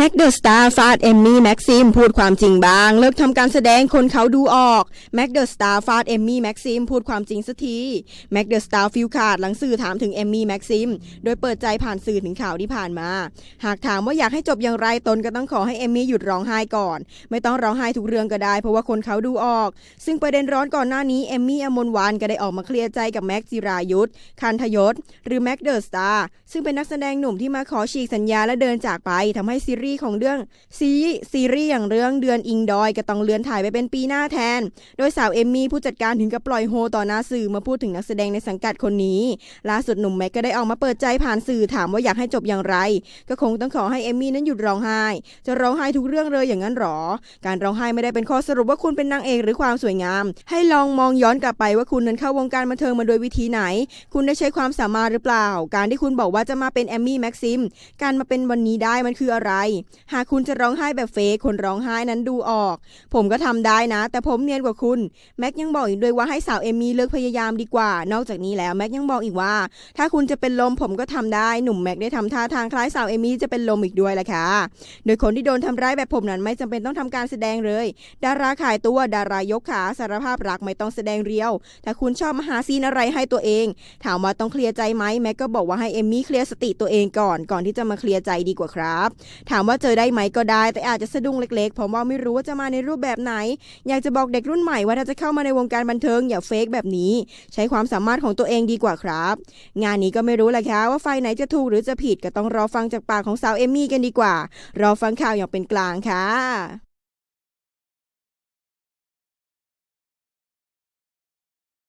แม็กเดอะสตาร์ฟาดเอมมี่แม็กซิมพูดความจริงบ้าง เลิกทำการแสดงคนเขาดูออกแม็กเดอะสตาร์ฟาดเอมมี่แม็กซิมพูดความจริงสักทีแม็กเดอะสตาร์ฟิลขาดหลังสื่อถามถึงเอมมี่แม็กซิมโดยเปิดใจผ่านสื่อถึงข่าวที่ผ่านมา หากถามว่าอยากให้จบอย่างไรตนก็ต้องขอให้เอมมี่หยุดร้องไห้ก่อน ไม่ต้องร้องไห้ทุกเรื่องก็ได้ เพราะว่าคนเขาดูออก ซึ่งประเด็นร้อนก่อนหน้านี้เอมมี่อมนวานก็ได้ออกมาเคลียร์ใจกับแม็กจิรายุทธคันธยศหรือแม็กเดอะสตาร์ซึ่งเป็นนักแสดงหนุ่มที่มาขอฉีกสัญญาและเดินจากไปทำให้ซีรีส์ของเรื่องซีซีรีส์อย่างเรื่องเดือนอิงดอยก็ต้องเลื่อนถ่ายไปเป็นปีหน้าแทน โดยสาวเอมมี่ผู้จัดการถึงกับปล่อยโฮต่อหน้าสื่อมาพูดถึงนักแสดงในสังกัดคนนี้ ล่าสุดหนุ่มแม็กก็ได้ออกมาเปิดใจผ่านสื่อถามว่าอยากให้จบอย่างไร ก็คงต้องขอให้เอมมี่นั้นหยุดร้องไห้ จะร้องไห้ทุกเรื่องเลยอย่างนั้นหรอ การร้องไห้ไม่ได้เป็นข้อสรุปว่าคุณเป็นนางเอกหรือความสวยงาม ให้ลองมองย้อนกลับไปว่าคุณนั้นเข้าวงการบันเทิงมาโดยวิธีไหน คุณได้ใช้ความสามารถหรือเปล่า การที่คุณบอกว่าจะมาเป็นแอมมี่แม็กซิม การมาเป็นวันนี้ได้มันคืออะไรหากคุณจะร้องไห้แบบเฟกคนร้องไห้นั้นดูออก ผมก็ทำได้นะ แต่ผมเนียนกว่าคุณ แม็กยังบอกอีกด้วยว่าให้สาวเอมี่เลิกพยายามดีกว่า นอกจากนี้แล้วแม็กยังบอกอีกว่า ถ้าคุณจะเป็นลมผมก็ทำได้หนุ่มแม็กได้ทำท่าทางคล้ายสาวเอมี่จะเป็นลมอีกด้วยแหละค่ะ โดยคนที่โดนทำร้ายแบบผมนั้นไม่จำเป็นต้องทำการแสดงเลย ดาราขายตัวดารายกขาสารภาพรักไม่ต้องแสดงเรียว ถ้าคุณชอบมาหาซีนอะไรให้ตัวเอง ถามว่าต้องเคลียร์ใจไหมแม็กก็บอกว่าให้เอมมี่เคลียร์สติตัวเองก่อนก่อนที่จะมาเคลียร์ใจดีกว่าครับ ถามว่าว่าเจอได้ไหมก็ได้ แต่อาจจะสะดุ้งเล็กๆผมว่าไม่รู้ว่าจะมาในรูปแบบไหน อยากจะบอกเด็กรุ่นใหม่ว่าถ้าจะเข้ามาในวงการบันเทิงอย่าเฟกแบบนี้ ใช้ความสามารถของตัวเองดีกว่าครับ งานนี้ก็ไม่รู้แหละค่ะว่าไฟไหนจะถูกหรือจะผิดก็ต้องรอฟังจากปากของสาวเอมมี่กันดีกว่า รอฟังข่าวอย่างเป็นกลางค่ะ